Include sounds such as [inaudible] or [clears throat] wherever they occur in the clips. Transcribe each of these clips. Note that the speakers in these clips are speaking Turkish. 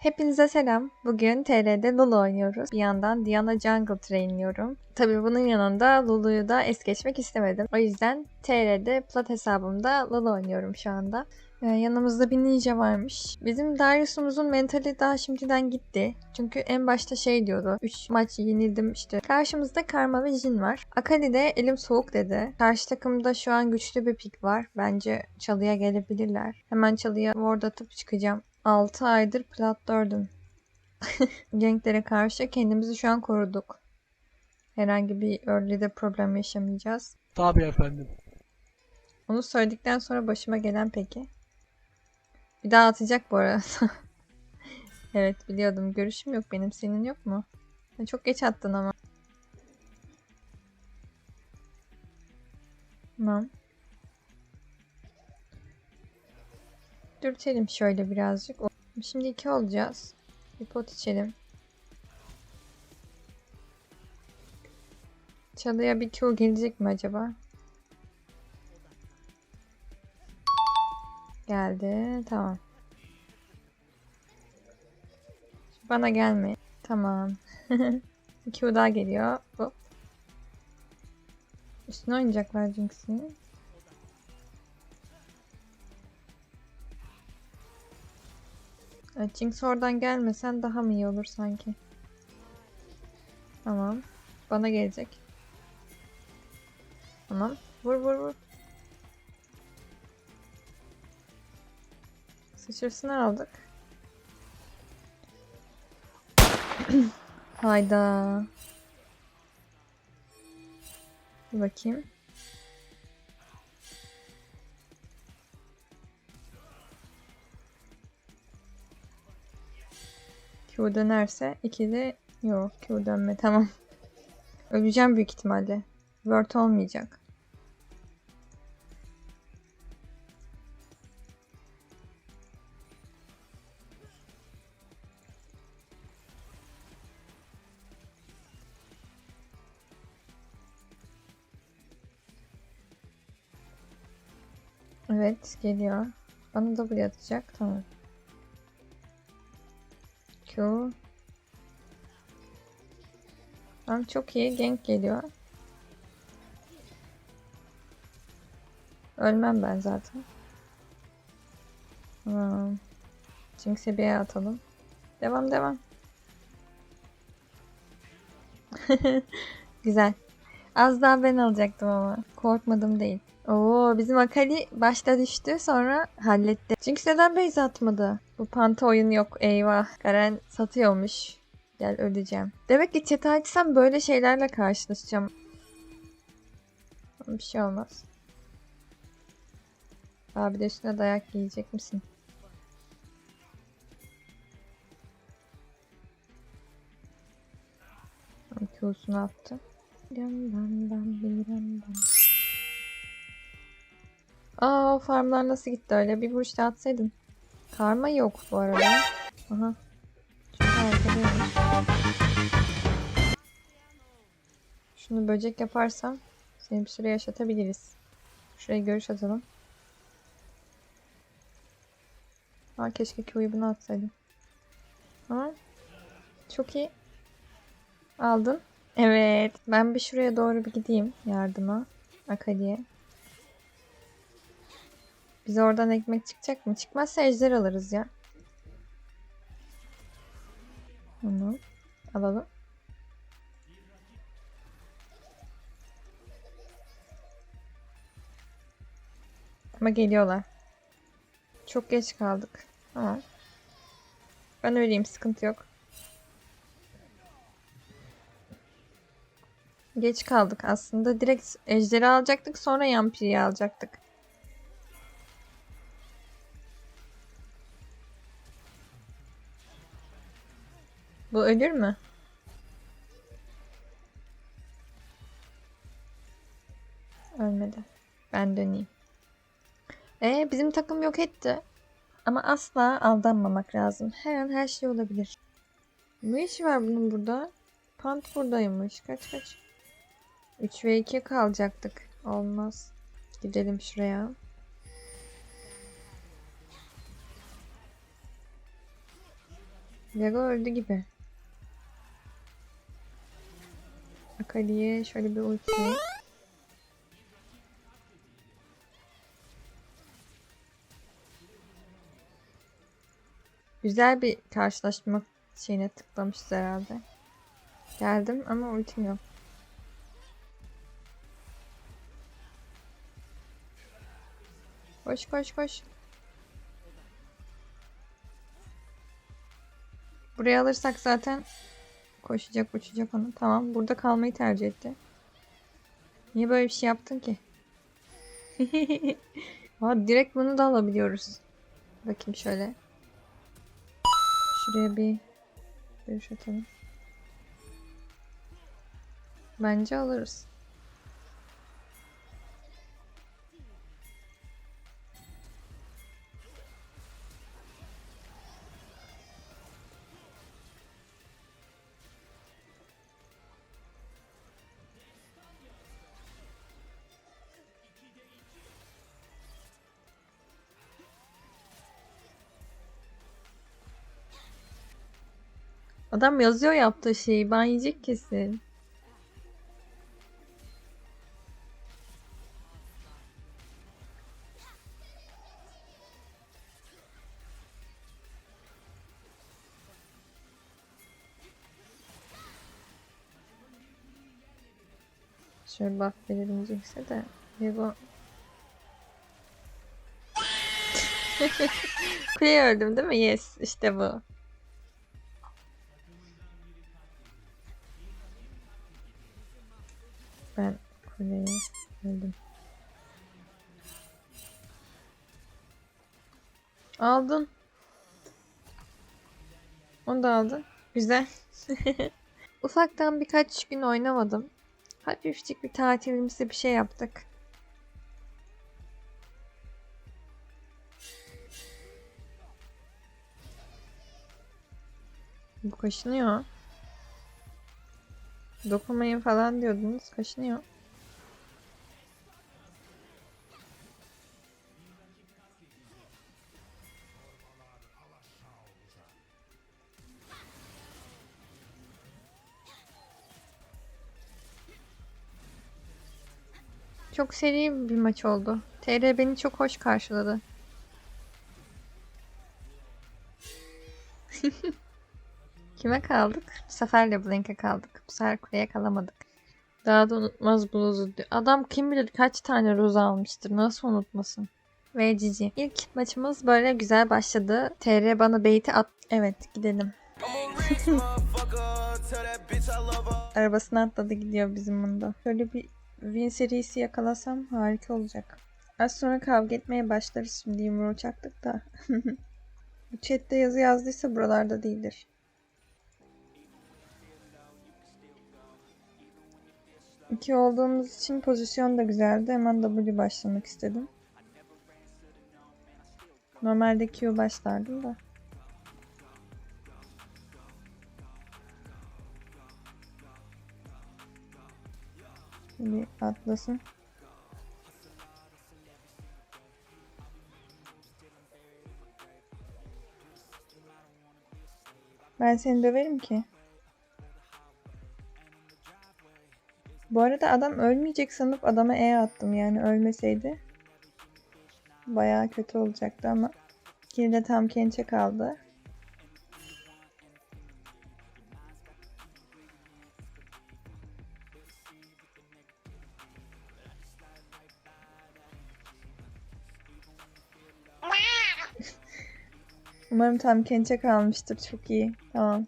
Hepinize selam. Bugün TR'de Lulu oynuyoruz. Bir yandan Diana Jungle trainliyorum. Tabii bunun yanında Lulu'yu da es geçmek istemedim. O yüzden TR'de plat hesabımda Lulu oynuyorum şu anda. Ee, yanımızda bir ninja varmış. Bizim Darius'umuzun mentali daha şimdiden gitti. Çünkü en başta şey diyordu. 3 maç yenildim işte. Karşımızda Karma ve Jin var. Akali de elim soğuk dedi. Karşı takımda şu an güçlü bir pik var. Bence çalıya gelebilirler. Hemen çalıya ward atıp çıkacağım. 6 aydır plat 4'üm. [laughs] Genklere karşı kendimizi şu an koruduk. Herhangi bir early'de problem yaşamayacağız. Tabii efendim. Onu söyledikten sonra başıma gelen peki? Bir daha atacak bu arada. [laughs] evet biliyordum. Görüşüm yok benim. Senin yok mu? Çok geç attın ama. Tamam. Dürtelim şöyle birazcık. Şimdi iki olacağız. Bir pot içelim. Çalıya bir Q gelecek mi acaba? Geldi. Tamam. Bana gelme. Tamam. [laughs] Q daha geliyor. Hop. Üstüne oynayacaklar Jinx'in. Jinx oradan gelmesen daha mı iyi olur sanki? Tamam. Bana gelecek. Tamam. Vur vur vur. Sıçrasını aldık. [clears throat] Hayda. Bakayım. Q dönerse iki de yok Q dönme tamam. [laughs] Öleceğim büyük ihtimalle. Word olmayacak. Evet geliyor. Bana W atacak. Tamam. Q. Tamam çok iyi. Gank geliyor. Ölmem ben zaten. Tamam. Jinx'e bir atalım. Devam devam. [laughs] Güzel. Az daha ben alacaktım ama. Korkmadım değil. Oo bizim Akali başta düştü sonra halletti. Çünkü neden base atmadı? Bu panta oyun yok eyvah. Garen satıyormuş. Gel öleceğim. Demek ki chat'i açsam böyle şeylerle karşılaşacağım. Bir şey olmaz. Abi de üstüne dayak yiyecek misin? Q'sunu attı. Aa o farmlar nasıl gitti öyle? Bir vuruş da atsaydın. Karma yok bu arada. Aha. Arkadaymış. Şunu böcek yaparsam seni bir süre yaşatabiliriz. Şuraya görüş atalım. Aa keşke Q'yu buna atsaydım. Ama çok iyi. Aldın. Evet. Ben bir şuraya doğru bir gideyim yardıma. Akali'ye. Bize oradan ekmek çıkacak mı? Çıkmazsa ejder alırız ya. Onu alalım. Ama geliyorlar. Çok geç kaldık. Tamam. Ben öleyim sıkıntı yok. Geç kaldık aslında. Direkt ejderi alacaktık sonra yampiriyi alacaktık. Bu ölür mü? Ölmedi. Ben döneyim. E bizim takım yok etti. Ama asla aldanmamak lazım. Her an her şey olabilir. Ne işi var bunun burada? Pant buradaymış. Kaç kaç. 3 ve 2 kalacaktık. Olmaz. Gidelim şuraya. Lego öldü gibi. Akali'ye şöyle bir ulti. Güzel bir karşılaşma şeyine tıklamışız herhalde. Geldim ama ultim yok. Koş koş koş. Buraya alırsak zaten koşacak uçacak onu. Tamam burada kalmayı tercih etti. Niye böyle bir şey yaptın ki? [laughs] Aa, direkt bunu da alabiliyoruz. Bakayım şöyle. Şuraya bir görüş atalım. Bence alırız. Adam yazıyor yaptığı şeyi. Ben yiyecek kesin. Şöyle buff Jinx'e de. Lego. Kuleye [laughs] öldüm değil mi? Yes. işte bu. Ben kuleye öldüm. Aldın. Onu da aldın. Güzel. [laughs] Ufaktan birkaç gün oynamadım. Hafifçik bir tatilimizde bir şey yaptık. Bu kaşınıyor. Dokunmayın falan diyordunuz. Kaşınıyor. Çok seri bir maç oldu. TR beni çok hoş karşıladı. [laughs] Kime kaldık? Bu sefer LeBlanc'e kaldık. Bu sefer kuleye kalamadık. Daha da unutmaz bluzu diyor. Adam kim bilir kaç tane roz almıştır. Nasıl unutmasın? Ve Cici. İlk maçımız böyle güzel başladı. TR bana beyti at. Evet gidelim. [laughs] Arabasına atladı gidiyor bizim bunda. Şöyle bir win serisi yakalasam harika olacak. Az sonra kavga etmeye başlarız şimdi yumruğu çaktık da. [laughs] Bu chatte yazı yazdıysa buralarda değildir. İki olduğumuz için pozisyon da güzeldi. Hemen W başlamak istedim. Normalde Q başlardım da. Bir atlasın. Ben seni döverim ki. Bu arada adam ölmeyecek sanıp adama E attım yani ölmeseydi. Bayağı kötü olacaktı ama yine de tam kençe kaldı. [laughs] Umarım tam kençe kalmıştır. Çok iyi. Tamam.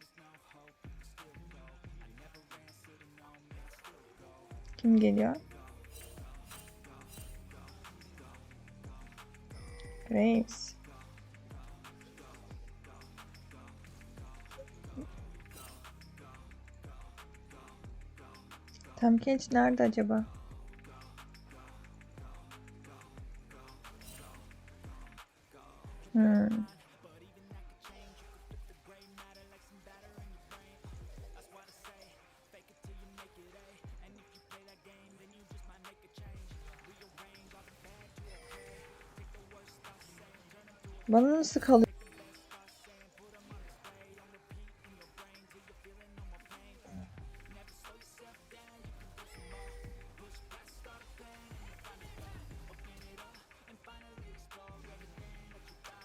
Kim geliyor? Graves. Tam Kenç nerede acaba? Hmm. Bana nasıl kalıyor?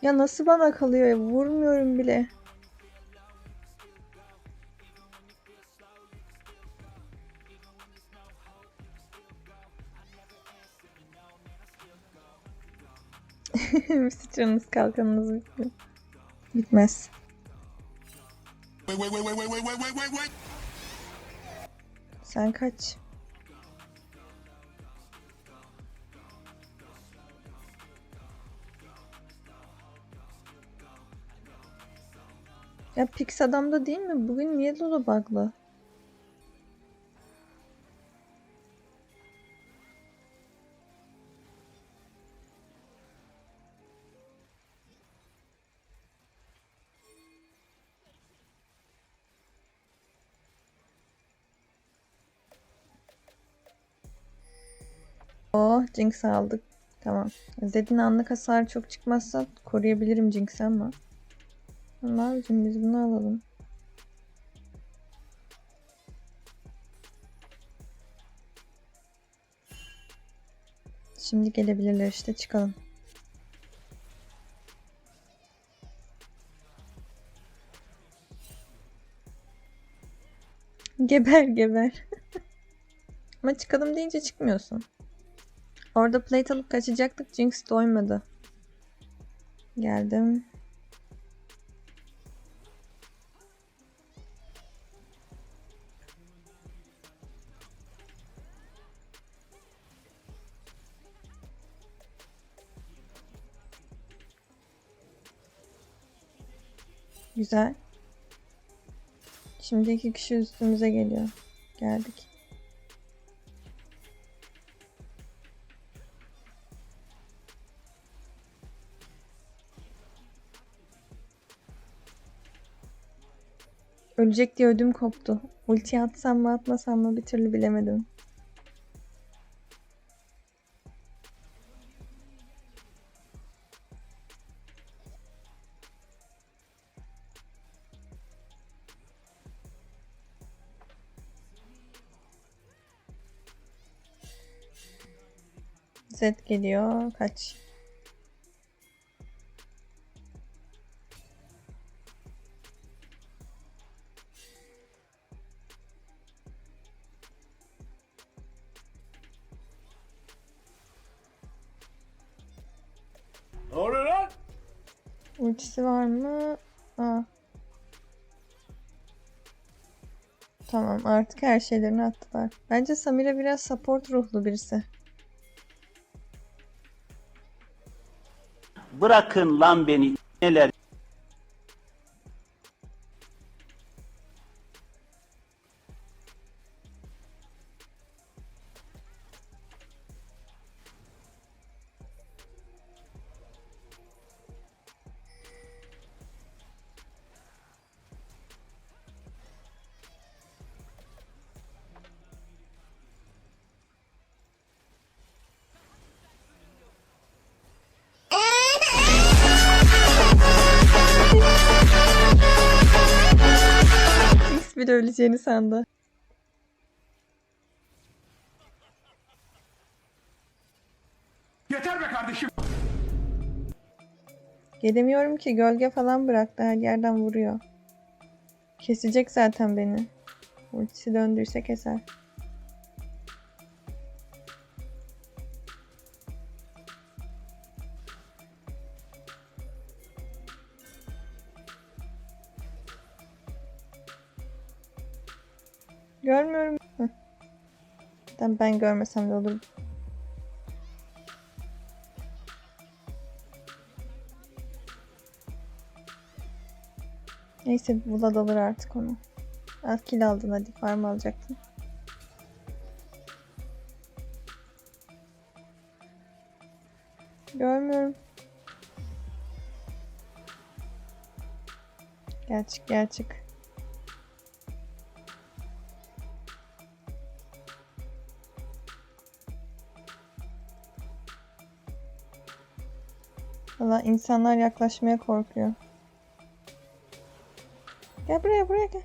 Ya nasıl bana kalıyor? Vurmuyorum bile. Wait, wait, wait, wait, wait. Sen kaç. Ya Pix adamda değil mi? Bugün niye Lulu bug'lı? Oh Jinx aldık. Tamam. Zed'in anlık hasar çok çıkmazsa koruyabilirim Jinx'i ama. Ne yapacağım biz bunu alalım. Şimdi gelebilirler işte çıkalım. Geber geber. [laughs] Ama çıkalım deyince çıkmıyorsun. Orada plate alıp kaçacaktık. Jinx doymadı. Geldim. Güzel. Şimdi iki kişi üstümüze geliyor. Geldik. Ölecek diye ödüm koptu. Ulti atsam mı atmasam mı bir türlü bilemedim. Zed geliyor. Kaç. Ultisi var mı? Aa. Tamam artık her şeylerini attılar. Bence Samira biraz support ruhlu birisi. Bırakın lan beni neler bir de öleceğini sandı. Yeter be kardeşim. Gelemiyorum ki gölge falan bıraktı her yerden vuruyor. Kesecek zaten beni. Ultisi döndüyse keser. Görmüyorum. Zaten ben görmesem de olur. Neyse Vlad alır artık onu. Al kill aldın hadi farm alacaktın. Görmüyorum. Gel çık gel çık. Valla insanlar yaklaşmaya korkuyor. Gel buraya buraya gel.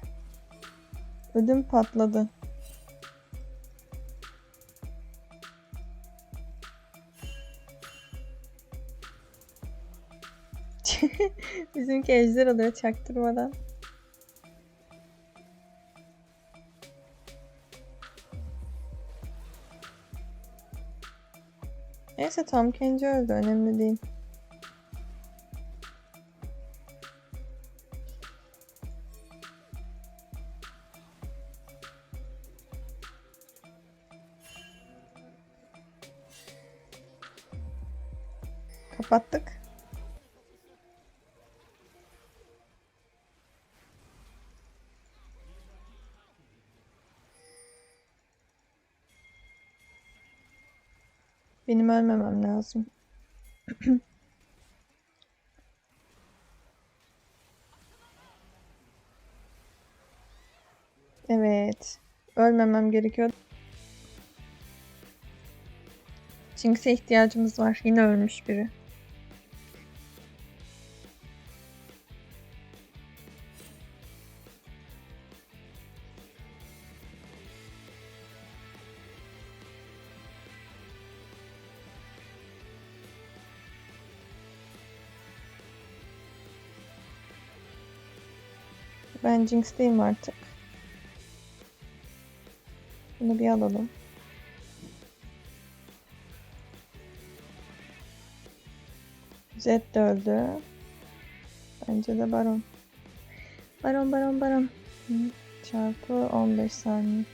Ödüm patladı. [laughs] Bizimki ejder alıyor çaktırmadan. Neyse Tom Kenji öldü. Önemli değil. Kapattık. Benim ölmemem lazım. [clears throat] Evet. Ölmemem gerekiyor. Jinx'e ihtiyacımız var. Yine ölmüş biri. Ben Jinx'teyim artık. Bunu bir alalım. Zed de öldü. Bence de Baron. Baron, Baron, Baron. Çarpı 15 saniye.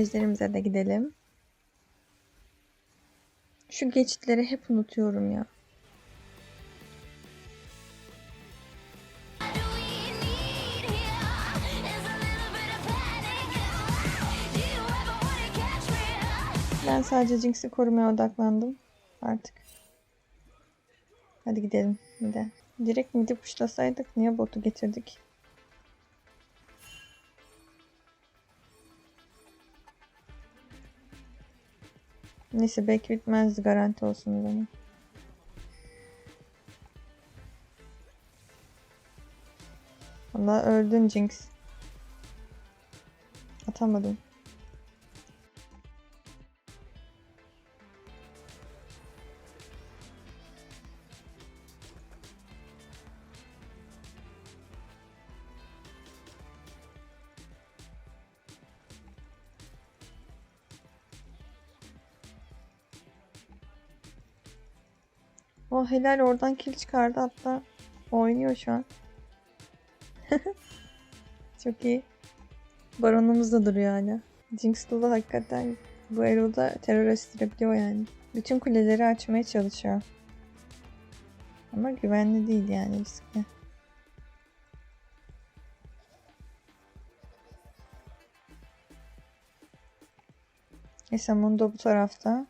Ejderimize de gidelim. Şu geçitleri hep unutuyorum ya. Ben sadece Jinx'i korumaya odaklandım artık. Hadi gidelim mide. Direkt midi puşlasaydık niye botu getirdik? Neyse belki bitmezdi garanti olsun zaman. Valla öldün Jinx. Atamadım. Helal oradan kill çıkardı hatta oynuyor şu an. [laughs] Çok iyi. Baronumuz da duruyor hala. Jinx Lulu hakikaten bu Elo'da terör estirebiliyor yani. Bütün kuleleri açmaya çalışıyor. Ama güvenli değil yani riskli. Neyse Mundo bu tarafta.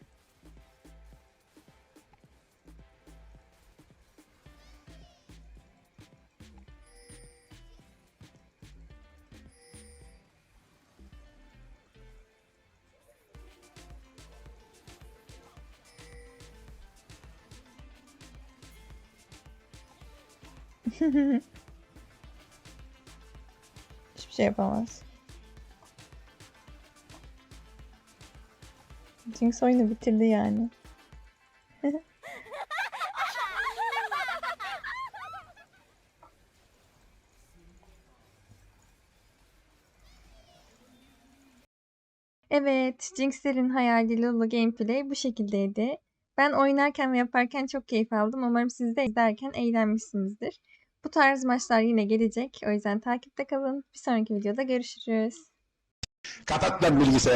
[laughs] Hiçbir şey yapamaz. Jinx oyunu bitirdi yani. [laughs] Evet, Jinx'lerin hayali Lulu gameplay bu şekildeydi. Ben oynarken ve yaparken çok keyif aldım. Umarım siz de izlerken eğlenmişsinizdir. Bu tarz maçlar yine gelecek. O yüzden takipte kalın. Bir sonraki videoda görüşürüz. Kapat lan bilgisayarı.